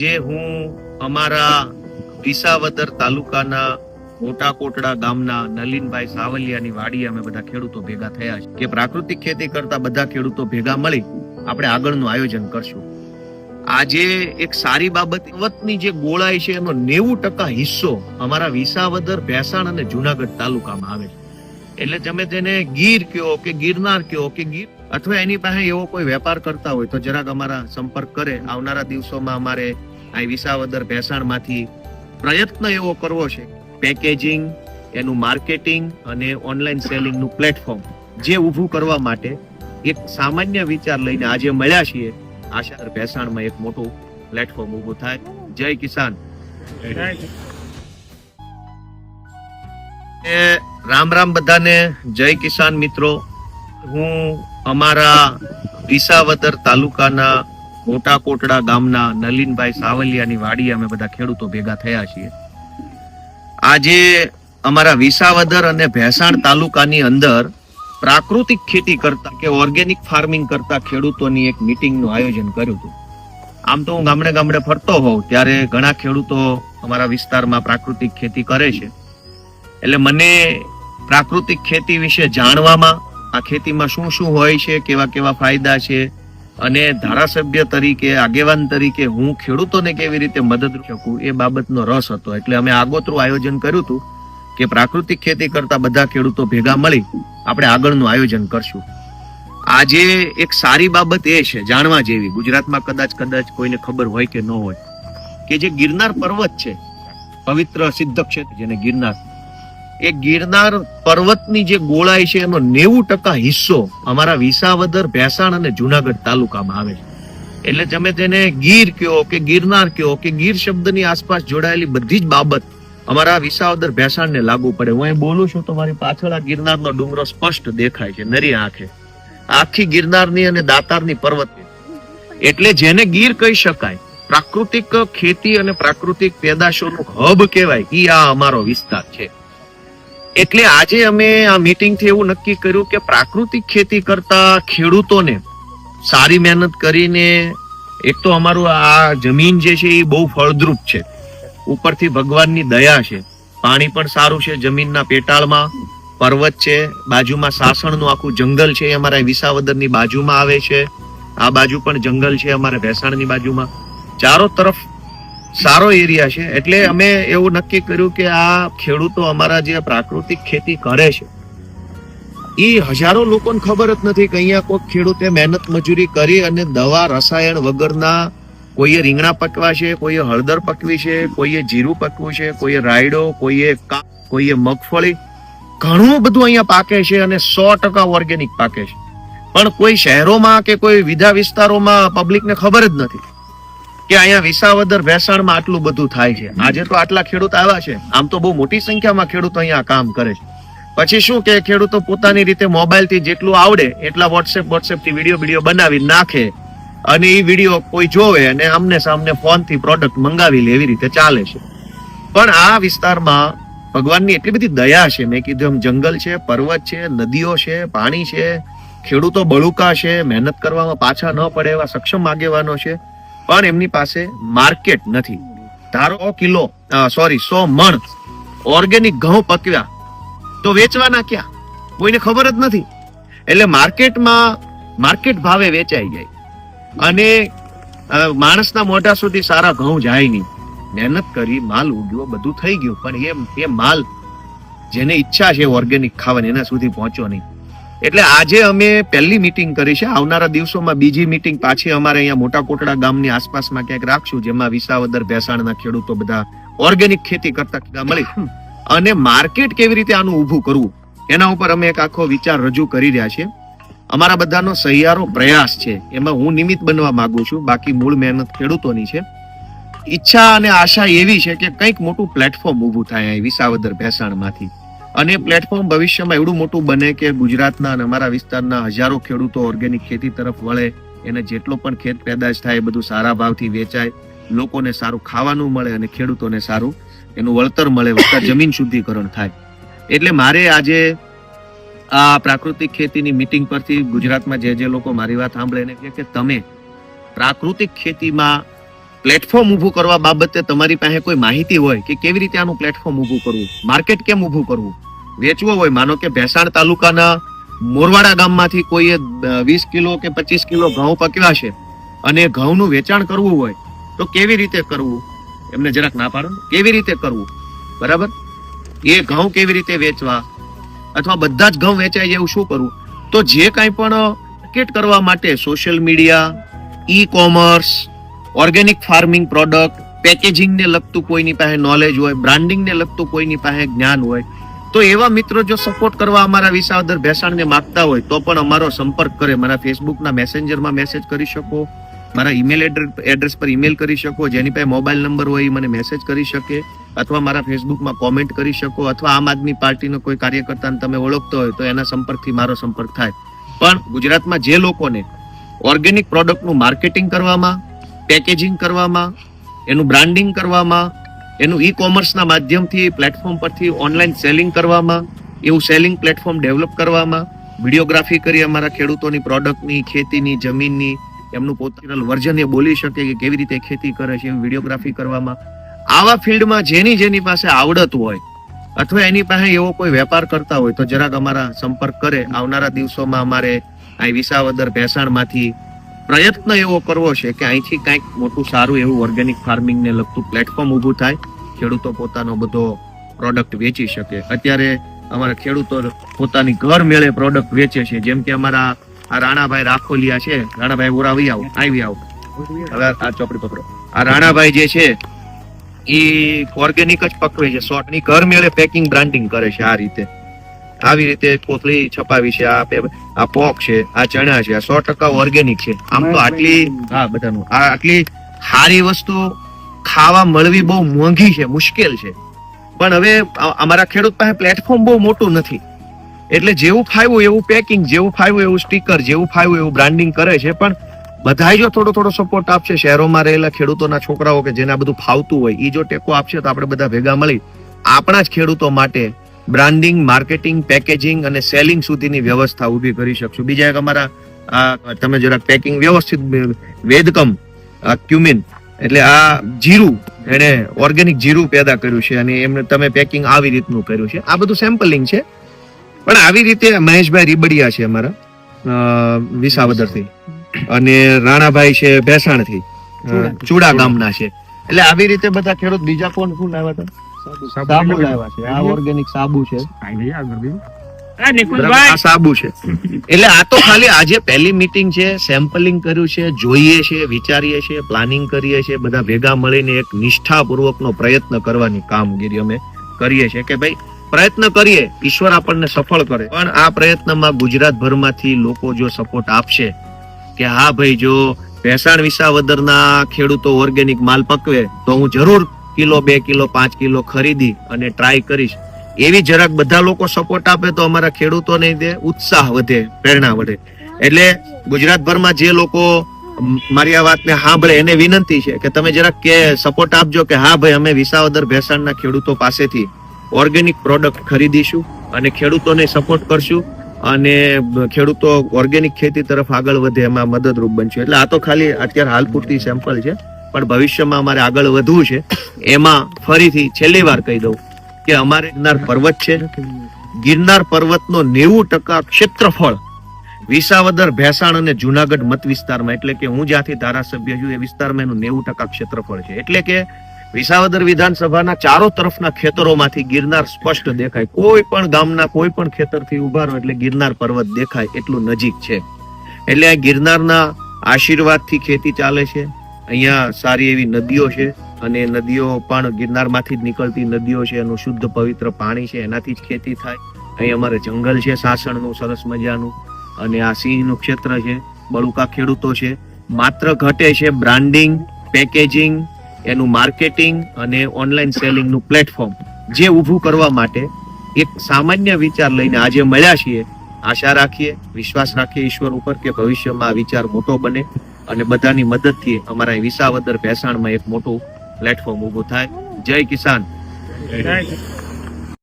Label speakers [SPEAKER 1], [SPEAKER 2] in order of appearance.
[SPEAKER 1] જે હું અમારા વિસાવદર તાલુકાના મોટા કોટડા ગામના નલિનભાઈ સાવલિયાની વાડી અમે બધા ખેડૂતો ભેગા થયા છે. કે પ્રાકૃતિક ખેતી કરતા બધા ખેડૂતો ભેગા મળી આપણે આગળનું આયોજન કરશું. આજે એક સારી બાબત, વતની જે ગોળાઈ છે એનો નેવું ટકા હિસ્સો અમારા વિસાવદર, ભેસાણ અને જુનાગઢ તાલુકામાં આવે છે. એટલે તમે તેને ગીર કયો કે ગિરનાર કયો કે ગીર, અથવા એની પાસે એવો કોઈ વેપાર કરતા હોય તો જરાક અમારા સંપર્ક કરે. આવનારા દિવસોમાં અમારે આ વિસાવદર ભેસાણમાંથી પ્રયત્ન એવો કરવો છે. પેકેજિંગ એનું માર્કેટિંગ અને ઓનલાઈન સેલિંગનું પ્લેટફોર્મ જે ઊભું કરવા માટે એક સામાન્ય વિચાર લઈને આજે મળ્યા છીએ. આશા ભેસાણમાં એક મોટું પ્લેટફોર્મ ઊભું થાય. જય કિસાન. રામ રામ બધાને. જય કિસાન મિત્રો. હું અમારા વિસાવદર તાલુકાના મોટા કોટડા ગામના નલિનભાઈ સાવલિયાની વાડી અમે બધા ખેડૂતો ભેગા થયા છીએ. આજે અમારા વિસાવદર અને ભેસાણ તાલુકાની અંદર પ્રાકૃતિક ખેતી કરતા કે ઓર્ગેનિક ફાર્મિંગ કરતા ખેડૂતોની એક મિટિંગનું આયોજન કર્યું હતું. આમ તો હું ગામડે ગામડે ફરતો હોઉં ત્યારે ઘણા ખેડૂતો અમારા વિસ્તારમાં પ્રાકૃતિક ખેતી કરે છે. એટલે મને પ્રાકૃતિક ખેતી વિશે જાણવામાં આ ખેતીમાં શું શું હોય છે, કેવા કેવા ફાયદા છે અને ધારાસભ્ય તરીકે, આગેવાન તરીકે હું ખેડૂતોને કેવી રીતે મદદ શકું એ બાબતનો રસ હતો. એટલે અમે આગોતરું આયોજન કર્યું હતું કે પ્રાકૃતિક ખેતી કરતા બધા ખેડૂતો ભેગા મળી આપણે આગળનું આયોજન કરશું. આજે એક સારી બાબત એ છે, જાણવા જેવી. ગુજરાતમાં કદાચ કદાચ કોઈને ખબર હોય કે ન હોય, કે જે ગિરનાર પર્વત છે, પવિત્ર સિદ્ધ ક્ષેત્ર, જેને ગિરનાર એ ગિરનાર પર્વતની જે ગોળાઈ છે, એનો નેવું ટકા હિસ્સો અમારા વિસાવદર, ભેસાણ અને જુનાગઢ તાલુકામાં આવે છે. એટલે તમે તેને ગીર કયો કે ગિરનાર કયો કે ગીર શબ્દની આસપાસ જોડાયેલી બધી જ બાબત અમારા વિસાવદર, ભેસાણને લાગુ પડે. હું અહીં બોલું છું તો મારી પાછળ આ ગિરનારનો ડુંગરો સ્પષ્ટ દેખાય છે, નરી આંખે. આખી ગિરનારની અને દાતારની પર્વત એટલે જેને ગીર કહી શકાય, પ્રાકૃતિક ખેતી અને પ્રાકૃતિક પેદાશોનું હબ કહેવાય એ આ અમારો વિસ્તાર છે. એટલે આજે અમે આ મીટિંગથી એવું નક્કી કર્યું કે પ્રાકૃતિક ખેતી કરતા ખેડૂતોને સારી મહેનત કરીને એક તો અમારું આ જમીન જે છે એ બહુ ફળદ્રુપ છે. ઉપરથી ભગવાનની દયા છે. પાણી પણ સારું છે જમીનના પેટાળમાં. પર્વત છે, બાજુમાં સાસણનું આખું જંગલ છે એ અમારા વિસાવદરની બાજુમાં આવે છે. આ બાજુ પણ જંગલ છે અમારે ભેસાણની બાજુમાં. ચારો તરફ સારો એરિયા છે. એટલે અમે એવું નક્કી કર્યું કે આ ખેડૂતો અમારા જે પ્રાકૃતિક ખેતી કરે છે એ હજારો લોકોને ખબર જ નથી કે અહીંયા કોઈ ખેડૂતે મહેનત મજૂરી કરી અને દવા, રસાયણ વગરના કોઈએ રીંગણા પકવા છે, કોઈએ હળદર પકવી છે, કોઈએ જીરું પકવું છે, કોઈએ રાયડો, કોઈએ કોઈએ મગફળી. ઘણું બધું અહીંયા પાકે છે અને સો ટકા ઓર્ગેનિક પાકે છે. પણ કોઈ શહેરોમાં કે કોઈ વિધા વિસ્તારોમાં પબ્લિકને ખબર જ નથી. કે અહીંયા વિસાવદર ભેસાણમાં આટલું બધું થાય છે. આજે તો આટલા ખેડૂત આવ્યા છે. આમ તો બહુ મોટી સંખ્યામાં ખેડૂતો અહીંયા કામ કરે છે. પછી શું કે ખેડૂતો પોતાની રીતે મોબાઈલથી જેટલું આવડે એટલા વોટ્સએપ વોટ્સએપથી વીડિયો વીડિયો બનાવી નાખે અને એ વીડિયો કોઈ જોવે અને આમને સામને ફોનથી પ્રોડક્ટ મંગાવી લે એવી રીતે ચાલે છે. પણ આ વિસ્તારમાં ભગવાનની એટલી બધી દયા છે. મેં કીધું એમ જંગલ છે, પર્વત છે, નદીઓ છે, પાણી છે, ખેડૂતો બળુકા છે, મહેનત કરવામાં પાછા ન પડે એવા સક્ષમ આગેવાનો છે. પણ એમની પાસે માર્કેટ નથી. ધારો કિલો સોરી સો મણ ઓર્ગેનિક ઘઉં પકવ્યા, તો વેચવાના ક્યાં? કોઈને ખબર જ નથી. એટલે માર્કેટમાં, માર્કેટ ભાવે વેચાઈ જાય. અને માણસના મોઢા સુધી સારા ઘઉં જાય નહીં. મહેનત કરી, માલ ઉગ્યો, બધું થઈ ગયું, પણ એ એ માલ જેને ઈચ્છા છે ઓર્ગેનિક ખાવાની, એના સુધી પહોંચ્યો નહીં. એટલે આજે અમે પહેલી મીટિંગ કરી છે. આવનારા દિવસોમાં બીજી મીટિંગ પાછી અમારે અહીંયા મોટા કોટડા ગામની આસપાસમાં ક્યાંક રાખશું, જેમાં વિસાવદર, ભેસાણના ખેડૂતો બધા ઓર્ગેનિક ખેતી કરતા મળી. અને માર્કેટ કેવી રીતે આનું ઊભું કરવું, એના ઉપર અમે એક આખો વિચાર રજૂ કરી રહ્યા છીએ. અમારા બધાનો સહિયારો પ્રયાસ છે. એમાં હું નિમિત્ત બનવા માંગુ છું. બાકી મૂળ મહેનત ખેડૂતોની છે. ઈચ્છા અને આશા એવી છે કે કંઈક મોટું પ્લેટફોર્મ ઊભું થાય વિસાવદર, ભેસાણમાંથી. અને પ્લેટફોર્મ ભવિષ્યમાં એવડું મોટું બને કે ગુજરાતના અને અમારા વિસ્તારના હજારો ખેડૂતો ઓર્ગેનિક ખેતી તરફ વળે, એને જેટલો પણ ખેત પેદાશ થાય એ બધું સારા ભાવથી વેચાય, લોકોને સારું ખાવાનું મળે અને ખેડૂતોને સારું એનું વળતર મળે, વળતર જમીન શુદ્ધિકરણ થાય. એટલે મારે આજે આ પ્રાકૃતિક ખેતીની મીટિંગ પરથી ગુજરાતમાં જે જે લોકો મારી વાત સાંભળે એને કે તમે પ્રાકૃતિક ખેતીમાં પ્લેટફોર્મ ઊભું કરવા બાબતે તમારી પાસે કોઈ માહિતી હોય કે કેવી રીતે આનું પ્લેટફોર્મ ઊભું કરવું? માર્કેટ કેમ ઊભું કરવું? વેચવું હોય, માનો કે ભેસાણ તાલુકાના મોરવાડા ગામમાંથી કોઈએ વીસ કિલો કે પચીસ કિલો ઘઉં પકવ્યા છે અને ઘઉંનું વેચાણ કરવું હોય, તો કેવી રીતે કરવું? એમને જરાક ના પાડો કેવી રીતે કરવું? બરાબર? એ ઘઉં કેવી રીતે વેચવા? અથવા બધા જ ઘઉં વેચાય એવું શું કરવું? તો જે કાંઈ પણ માર્કેટ કરવા માટે social media e commerce organic farming product packaging ને લગતું કોઈની પાસે નોલેજ હોય બ્રાન્ડિંગ ને લગતું કોઈની પાસે જ્ઞાન હોય, તો એવા મિત્રો જો સપોર્ટ કરવા અમારા વિસાવદર ભેસાણને માગતા હોય, તો પણ અમારો સંપર્ક કરે. મારા ફેસબુકના મેસેન્જરમાં મેસેજ કરી શકો, મારા ઈમેલ એડ્રેસ પર ઈમેલ કરી શકો, જેની પાસે મોબાઈલ નંબર હોય એ મને મેસેજ કરી શકે, અથવા મારા ફેસબુકમાં કોમેન્ટ કરી શકો, અથવા આમ આદમી પાર્ટીનો કોઈ કાર્યકર્તાને તમે ઓળખતો હોય, તો એના સંપર્કથી મારો સંપર્ક થાય. પણ ગુજરાતમાં જે લોકોને ઓર્ગેનિક પ્રોડક્ટનું માર્કેટિંગ કરવામાં પેકેજિંગ કરવામાં, એનું બ્રાન્ડિંગ કરવામાં, એનું ઈ કોમર્સના માધ્યમથી, પ્લેટફોર્મ પરથી ઓનલાઈન સેલિંગ કરવામાં, એવું સેલિંગ પ્લેટફોર્મ ડેવલપ કરવામાં, વિડીયોગ્રાફી કરી અમારા ખેડૂતોની પ્રોડક્ટની, ખેતીની, જમીનની, એમનું પોતાનું વર્જન એ બોલી શકે કે કેવી રીતે ખેતી કરે છે, એવી વિડીયોગ્રાફી કરવામાં. આવા ફિલ્ડમાં જેની જેની પાસે આવડત હોય, અથવા એની પાસે એવો કોઈ વેપાર કરતા હોય, તો જરાક અમારા સંપર્ક કરે. આવનારા દિવસોમાં અમારે અહીં વિસાવદર, ભેસાણમાંથી પ્રયત્ન એવો કરવો છે કે અહીંથી કંઈક મોટું સારું એવું ઓર્ગેનિક ફાર્મિંગ ને લગતું પ્લેટફોર્મ ઊભું થાય. ખેડૂતો પોતાનો બધો પ્રોડક્ટ વેચી શકે. અત્યારે અમારા ખેડૂતો પોતાની ઘર મેળે પ્રોડક્ટ વેચે છે. જેમ કે અમારા આ રાણાભાઈ રાખોલિયા છે. રાણાભાઈ ઓરા આવી, આવો આવી. આવો હવે આ ચોપડી પકડો. આ રાણાભાઈ જે છે એ ઓર્ગેનિક જ પકવે છે. શોર્ટની ઘર મેળે પેકિંગ બ્રાન્ડિંગ કરે છે આ રીતે. આવી રીતે કોથળી છપાવી છે આ આ પોક છે આ ચણા છે આ સો ટકા ઓર્ગેનિક છે. આમ તો આટલી હા બધાનું. આ આટલી સારી વસ્તુ ખાવા મળવી બહુ મોંઘી છે મુશ્કેલ છે. પણ હવે અમારા ખેડૂત પાસે પ્લેટફોર્મ બહુ મોટું નથી. એટલે જેવું ફાવ્યું એવું પેકિંગ જેવું ફાવ્યું એવું સ્ટીકર જેવું ફાવ્યું એવું બ્રાન્ડિંગ કરે છે પણ બધાય જો થોડો થોડો સપોર્ટ આપશે શહેરોમાં રહેલા ખેડૂતોના છોકરાઓ કે જેને આ બધું ફાવતું હોય એ જો ટેકો આપશે તો આપણે બધા ભેગા મળી. આપણા જ ખેડૂતો માટે બ્રાન્ડિંગ માર્કેટિંગ પેકેજિંગ અને સેલિંગ સુધીની વ્યવસ્થા ઊભી કરી શકશું. બીજા એક અમારા તમે જરાક પેકિંગ વ્યવસ્થિત વેદકમ ક્યુમિન એટલે આ જીરું એને ઓર્ગેનિક જીરું પેદા કર્યું છે અને એમને તમે પેકિંગ આવી રીતનું કર્યું છે. આ બધું સેમ્પલિંગ છે. પણ આવી રીતે મહેશભાઈ રીબડિયા છે અમારા વિસાવદરથી. અને રાણાભાઈ છે ભેસાણથી ચુડા. ગામના છે. એટલે આવી રીતે બધા ખેડૂત બીજા કોણ શું લાવ્યા હતા? સાબુ. લાવ્યા છે? આ ઓર્ગેનિક સાબુ છે. સાબુ છે. એટલે આ તો ખાલી આજે પહેલી મીટિંગ છે સેમ્પલિંગ કર્યું છે જોઈએ છે વિચારીએ છીએ પ્લાનિંગ કરીએ છીએ બધા ભેગા મળીને એક નિષ્ઠાપૂર્વકનો પ્રયત્ન કરવાની કામગીરી અમે કરીએ છીએ કે ભાઈ પ્રયત્ન કરીએ ઈશ્વર આપણને સફળ કરે. પણ આ પ્રયત્નમાં ગુજરાતભરમાંથી લોકો જો સપોર્ટ આપશે કે હા ભાઈ જો ભેસાણ વિસાવદરના ખેડૂતો ઓર્ગેનિક માલ પકવે તો હું જરૂર કિલો, બે કિલો, પાંચ કિલો ખરીદી અને ટ્રાય કરીશ. એવી જરાક બધા લોકો સપોર્ટ આપે તો અમારા ખેડૂતોને તે ઉત્સાહ વધે, પ્રેરણા વધે. એટલે ગુજરાતભરમાં જે લોકો મારી આ વાતને સાંભળે એને વિનંતી છે કે તમે જરાક કે સપોર્ટ આપજો કે હા ભાઈ, અમે વિસાવદર ભેસાણના ખેડૂતો પાસેથી ઓર્ગેનિક પ્રોડક્ટ ખરીદીશું અને ખેડૂતોને સપોર્ટ કરશું અને ખેડૂતો ઓર્ગેનિક ખેતી તરફ આગળ વધે એમાં મદદરૂપ બનશું. એટલે આ તો ખાલી અત્યારે હાલ પૂરતી સેમ્પલ છે. પણ ભવિષ્યમાં અમારે આગળ વધવું છે, એમાં ફરીથી છેલ્લી વાર કહી દઉં કે અમારે ગિરનાર પર્વત છે. ગિરનાર પર્વતનો નેવું ટકા ક્ષેત્રફળ વિસાવદર, ભેસાણ અને જુનાગઢ મત વિસ્તારમાં, એટલે કે હું જ્યાંથી ધારાસભ્ય છું, એ વિસ્તારમાં એનું નેવું ટકા ક્ષેત્રફળ છે. એટલે કે વિસાવદર વિધાનસભાના ચારો તરફના ખેતરોમાંથી ગિરનાર સ્પષ્ટ દેખાય. કોઈ પણ ગામના કોઈ પણ ખેતરથી ઊભા રહો એટલે ગિરનાર પર્વત દેખાય એટલું નજીક છે. એટલે આ ગિરનારના આશીર્વાદથી ખેતી ચાલે છે. અહીંયા સારી એવી નદીઓ છે અને નદીઓ પણ ગિરનારમાંથી જ નીકળતી નદીઓ છે એનું શુદ્ધ પવિત્ર પાણી છે, એનાથી જ ખેતી થાય. અહીં અમારે જંગલ છે, સાસણનું, સરસ મજાનું. અને આ સિંહનું ક્ષેત્ર છે, બળુકા ખેડૂતો છે. માત્ર ઘટે છે બ્રાન્ડિંગ, પેકેજિંગ, એનું માર્કેટિંગ અને ઓનલાઈન સેલિંગનું પ્લેટફોર્મ. જે ઊભું કરવા માટે એક સામાન્ય વિચાર લઈને આજે મળ્યા છીએ. આશા રાખીએ, વિશ્વાસ રાખીએ ઈશ્વર ઉપર કે ભવિષ્યમાં આ વિચાર મોટો બને. અને બધાની મદદથી અમારા વિસાવદર ભેસાણમાં એક મોટું પ્લેટફોર્મ ઊભું થાય. જય કિસાન.